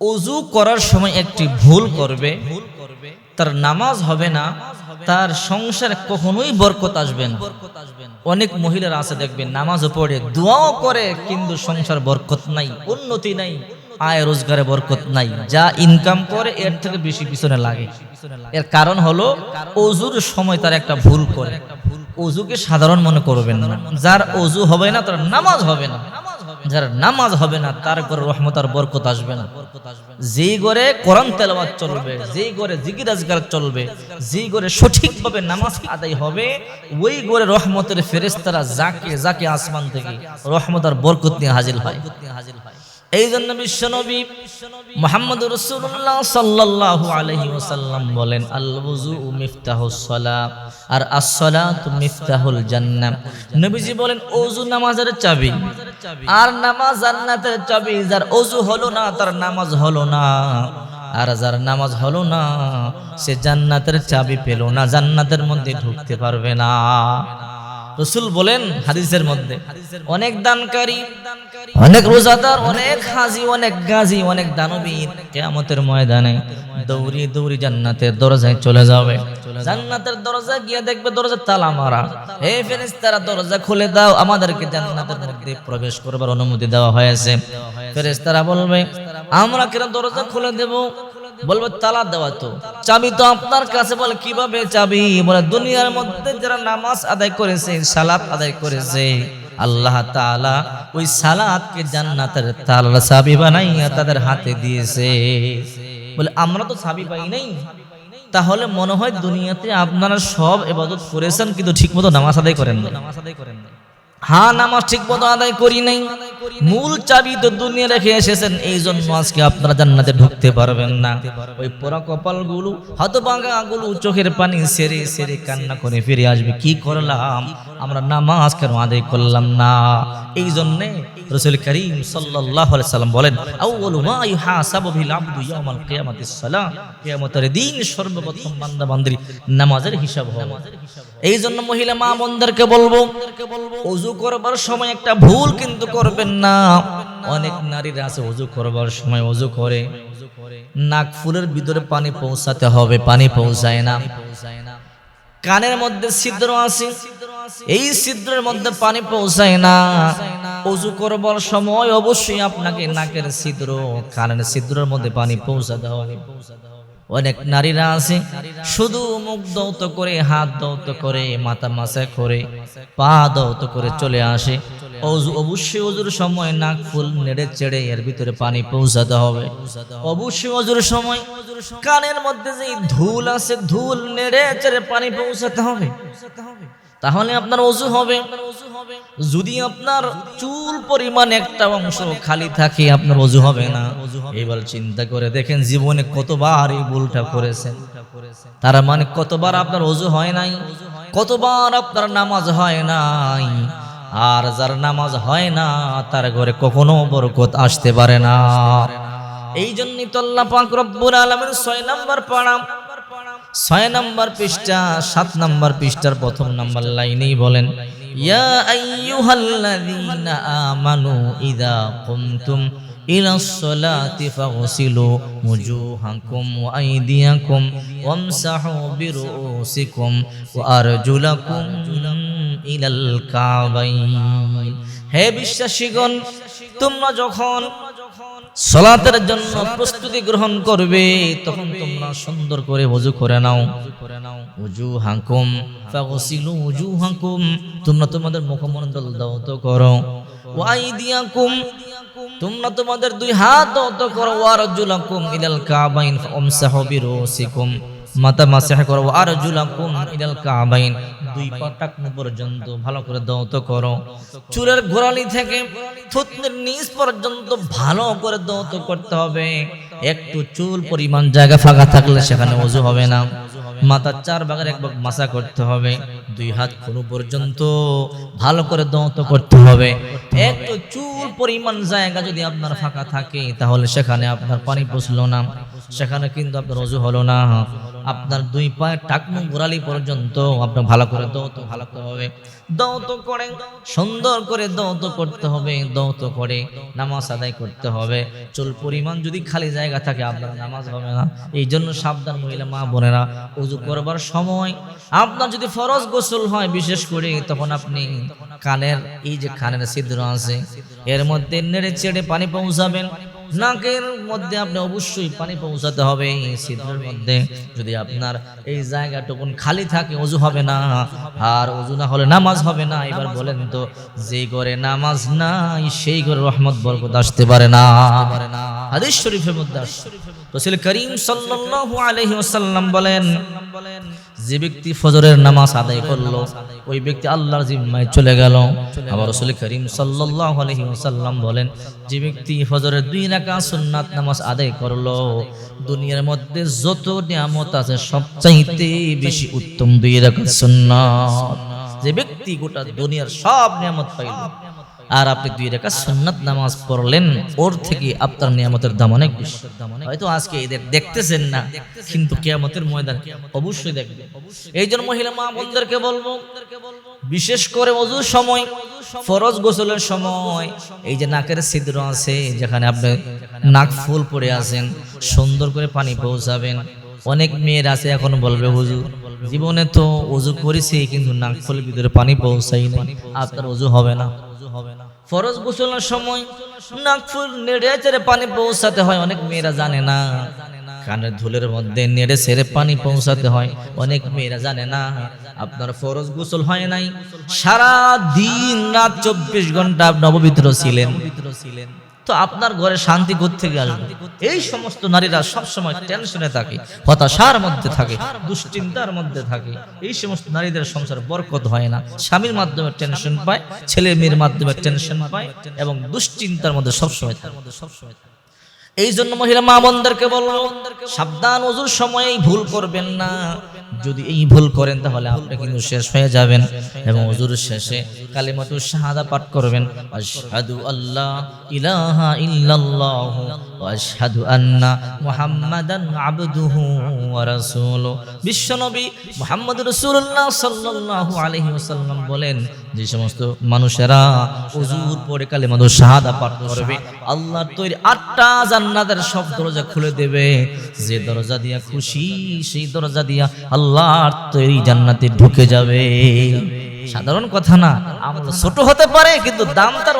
অজু করার সময় একটি ভুল করবে, তার নামাজ হবে না, তার সংসারে কখনোই বরকত আসবে না। অনেক মহিলারা আছে, দেখবেন, নামাজও পড়ে, দোয়াও করে, কিন্তু সংসার বরকত নাই, উন্নতি নাই, আয় রোজগারে বরকত নাই, যা ইনকাম করে, এর থেকে বেশি পিছনে লাগে। এর কারণ হলো অজুর সময় তার একটা ভুল করে। অজুকে সাধারণ মনে করবেন না। যার অজু হবে না, তার নামাজ হবে না। যার নামাজ হবে না, তার ঘরে রহমত আর বরকত আসবে না। যেই ঘরে কোরআন তেলাওয়াত চলবে, যেই ঘরে জিকির চলবে, যেই ঘরে সঠিকভাবে নামাজ আদায় হবে, ওই ঘরে রহমতের ফেরেশতারা যাকে যাকে আসমান থেকে রহমত আর বরকত নিয়ে হাজির হয়। এই জন্য বিশ্বনবী মোহাম্মদ রসুল্লাহ সাল্লাল্লাহু আলাইহি ওয়াসাল্লাম বলেন আল ওযু মিফতাহুস সালাহ আর as-সালাতু মিফতাহুল জান্নাহ। নবীজি বলেন, ওযু নামাজের চাবি আর নামাজ জান্নাতের চাবি যার অজু হলো না, তার নামাজ হলো না। আর যার নামাজ হলো না, সে জান্নাতের চাবি পেল না, জান্নাতের মধ্যে ঢুকতে পারবে না। রসুল বলেন হাদিসের মধ্যে অনেক দানকারী অনেক রোজাদার অনেক হাজি অনেক গাজী অনেক দানবীর কেয়ামতের ময়দানে দৌড়ি দৌড়ি জান্নাতের দরজায় চলে যাবে। জান্নাতের দরজা গিয়ে দেখবে দরজা তালা মারা। হে ফেরেশতারা দরজা খুলে দাও আমাদেরকে জান্নাতের মধ্যে প্রবেশ করবার অনুমতি দেওয়া হয়েছে। ফেরেশতারা বলবে আমরা কেন দরজা খুলে দেব? বলবে তালা দেওয়া তো। চাবি তো আপনার কাছে বলে, কীভাবে চাবি? বলে, দুনিয়ার মধ্যে যারা নামাজ আদায় করেছে, সালাত আদায় করেছে, আল্লাহ তাআলা ওই সালাতকে জান্নাতের তালার চাবি বানাইয়া তাদের হাতে দিয়েছে। বলে, আমরা তো চাবি পাই নাই। তাহলে মনে হয় দুনিয়াতে আপনারা সব এবাদত করেছেন, কিন্তু ঠিকমতো নামাজ আদায় করেন নামাজ আদায় করেন না হ্যাঁ নামাজ ঠিক মতো আদায় করি নাই। মূল চাবি তো দুনিয়া রেখে এসেছেন এই জন্য আজকে আপনারা জান্নাতে ঢুকতে পারবেন না। ওই পোড়া কপালগুলো হতভাঙা গুলো চোখের পানি সেরে সেরে কান্না করে ফিরে আসবে। কি করলাম? আমরা নামাজ কেন আদায় করলাম না? এই জন্যে রসুল করিম সাল্লাল্লাহু আলাইহি সাল্লাম বলেন দিন সর্বপ্রথম বান্দা বান্দির নামাজের হিসাব হবে। এই জন্য মহিলা মা বোনদেরকে বলব অজু করবার সময় একটা ভুল কিন্তু করবেন। না, অনেক নারীরা আছে অজু করবার সময় অজু করে। নাক ফুলের ভিতরে পানি পৌঁছাতে হবে, পানি পৌঁছায় না। কানের মধ্যে ছিদ্র আছে, এই ছিদ্রের মধ্যে পানি পৌঁছায় না। অজু করবার সময় অবশ্যই আপনাকে নাকের ছিদ্র, কানের ছিদ্রের মধ্যে পানি পৌঁছাতে হবে। অনেক নারীরা আছে, শুধু মুখ দৌত করে, হাত দৌত করে, মাথা মাসা করে, পা দৌত করে চলে আসে। অবশ্যই অজুর সময় নাক ফুল নেড়ে চেড়ে এর ভিতরে পানি পৌঁছাতে হবে। অবশ্যই অজুর সময় কানের মধ্যে যে ধুল আছে, ধুল নেড়ে চেড়ে পানি পৌঁছাতে হবে। তাহলে আপনার অজু হবে। যদি আপনার চুল পরিমাণ একটা অংশ খালি থাকে, আপনার অজু হবে না। এবার চিন্তা করে দেখেন জীবনে কতবার এই ভুলটা করেছেন। তারা মানে কতবার আপনার অজু হয় নাই, কতবার আপনার নামাজ হয় নাই আর যার নামাজ হয় না, তার ঘরে কখনো বরকত আসতে পারে না। এই আলামিন ছয় নাম্বার পৃষ্ঠা, সাত নম্বর পৃষ্ঠার প্রথম নম্বর লাইনেই বলেন, ইয়া আইয়ুহাল্লাযীনা ইযা ইলাল কাবাইন। হে বিশ্বাসীগণ, তোমরা যখন সলাতের জন্য প্রস্তুতি গ্রহণ করবে, তখন তোমরা সুন্দর করে ওযু করে নাও। উজু হাকুম ফাগসিলু উজু হাকুম তোমরা তোমাদের মুখমণ্ডল দাওত করো। ওয়াইদিয়াকুম তোমরা তোমাদের দুই হাত দাওত করো। ওয়ারজুলাকুম ইলাল কাবাইন, ফামসাহু বিরুসিকুম। মাথা মাসাহ করো আর জুলাকুম ইলাল কাবাইন। দুই পা টাকনু পর্যন্ত ভালো করে দৌত করো। চুলের গোড়ালি থেকে থুতনির নিচ পর্যন্ত ভালো করে দৌত করতে হবে। একটু চুল পরিমাণ জায়গা ফাঁকা থাকলে সেখানে ওযু হবে না। মাথার চার ভাগের এক ভাগ মাসা করতে হবে। দুই হাত কোনো পর্যন্ত ভালো করে দৌত করতে হবে। একটু চুল পরিমাণ জায়গা যদি আপনার ফাঁকা থাকে, তাহলে সেখানে আপনার পানি পৌঁছলো না। সেখানে কিন্তু আপনার অজু হলো না। আপনার দুই পায়ের টাকনু গোড়ালি পর্যন্ত আপনার ভালো করে দৌত ভালো করতে হবে। দৌত করে, সুন্দর করে দৌত করতে হবে দৌত করে, নামাজ আদায় করতে হবে। চুল পরিমাণ যদি খালি জায়গা থাকে, আপনার নামাজ হবে না। এই জন্য সাবধান মহিলা, মা বোনেরা, উজু করবার সময় আপনার যদি ফরজ গোসল হয়, বিশেষ করে তখন আপনি কানের, এই যে কানের ছিদ্র আছে, এর মধ্যে নেড়ে চেড়ে পানি পৌঁছাবেন। নাকের মধ্যে আপনি অবশ্যই পানি পৌঁছাতে হবে ছিদ্রের মধ্যে। যদি আপনার এই জায়গাটুকুন খালি থাকে, অজু হবে না, আর অজু না হলে নামাজ হবে না, এবার বলেন তো, যে ঘরে নামাজ নাই, সেই ঘরে রহমত, বরকত আসতে পারে না। হাদিস শরীফের মধ্যে রাসূল করিম সাল্লাল্লাহু আলাইহি ওয়াসাল্লাম বলেন যে ব্যক্তি ফজরের নামাজ আদায় করল, ওই ব্যক্তি আল্লাহর জিম্মায় চলে গেল। আবার রাসূল করিম সাল্লাল্লাহু আলাইহি ওয়াসাল্লাম বলেন, যে ব্যক্তি ফজরের দুই রাকাত সুন্নাত নামাজ আদায় করল, দুনিয়ার মধ্যে যত নিয়ামত আছে, সবচাইতে বেশি উত্তম দুই রাকাত সুন্নাত। যে ব্যক্তি গোটা দুনিয়ার সব নিয়ামত পাইল আর আপনি দুই রেখা সুন্নাত নামাজ পড়লেন, ওর থেকে আপনার নিয়ামতের দাম অনেক বেশি। হয়তো আজকে এদের দেখতেছেন না, কিন্তু কেয়ামতের ময়দান অবশ্যই দেখবে। এই জন্য মহিলা মা বোনদেরকে বলব, বিশেষ করে অজুর সময়, ফরজ গোসলের সময়, এই যে নাকের ছিদ্র আছে, যেখানে আপনি নাক ফুল পড়ে আছেন, সুন্দর করে পানি পৌঁছাবেন। অনেক মেয়ের আছে, এখন বলবে, হুজুর জীবনে তো অজু করেছি, কিন্তু নাক ফুলের ভিতরে পানি পৌঁছাই না আপনার অজু হবে না। ফরজ গোসলের সময় নাক ফুল নেড়ে চেড়ে পানি পৌঁছাতে হয়, অনেক মেয়েরা জানে না। কানের ধুলের মধ্যে নেড়ে সেরে পানি পৌঁছাতে হয়, অনেক মেয়েরা জানে না। আপনার ফরজ গোসল হয় নাই? সারা দিন রাত চব্বিশ ঘণ্টা আপনি অপবিত্র ছিলেন। তো আপনার ঘরে শান্তি থেকে আসবে? এই সমস্ত নারীরা সবসময় টেনশনে থাকে, হতাশার মধ্যে থাকে, দুশ্চিন্তার মধ্যে থাকে। এই সমস্ত নারীদের সংসার বরকত হয় না। স্বামীর মাধ্যমে টেনশন পায়, ছেলে মেয়ের মাধ্যমে টেনশন পায় এবং দুশ্চিন্তার মধ্যে সবসময় থাকে সবসময় থাকে। এই জন্য মহিলা মা বোনদেরকে বলব সাবধান অজুর সময়েই ভুল করবেন না। যদি এই ভুল করেন তাহলে আপনি কিন্তু শেষ হয়ে যাবেন এবং অজুর শেষে কালিমাতু শাহাদা পাঠ করবেন। আশহাদু আল্লাহ ইলাহা ইল্লাল্লাহ ওয়া আশহাদু আন্না মুহাম্মাদান আবদুহু ওয়া রাসূলুহু বিশ্বনবী মুহাম্মদ রাসূলুল্লাহ সাল্লাল্লাহু আলাইহি ওয়াসাল্লাম বলেন যে সমস্ত মানুষেরা অজুর পরে কালে মানুষ শাহাদা পাঠ করবে, আল্লাহর তৈরি আটটা জান্নাতের সব দরজা খুলে দেবে। যে দরজা দিয়া খুশি, সেই দরজা দিয়া আল্লাহর তৈরি জান্নাতে ঢুকে যাবে। সাধারণ কথা না আমাদের ছোট হতে পারে, কিন্তু দাম তার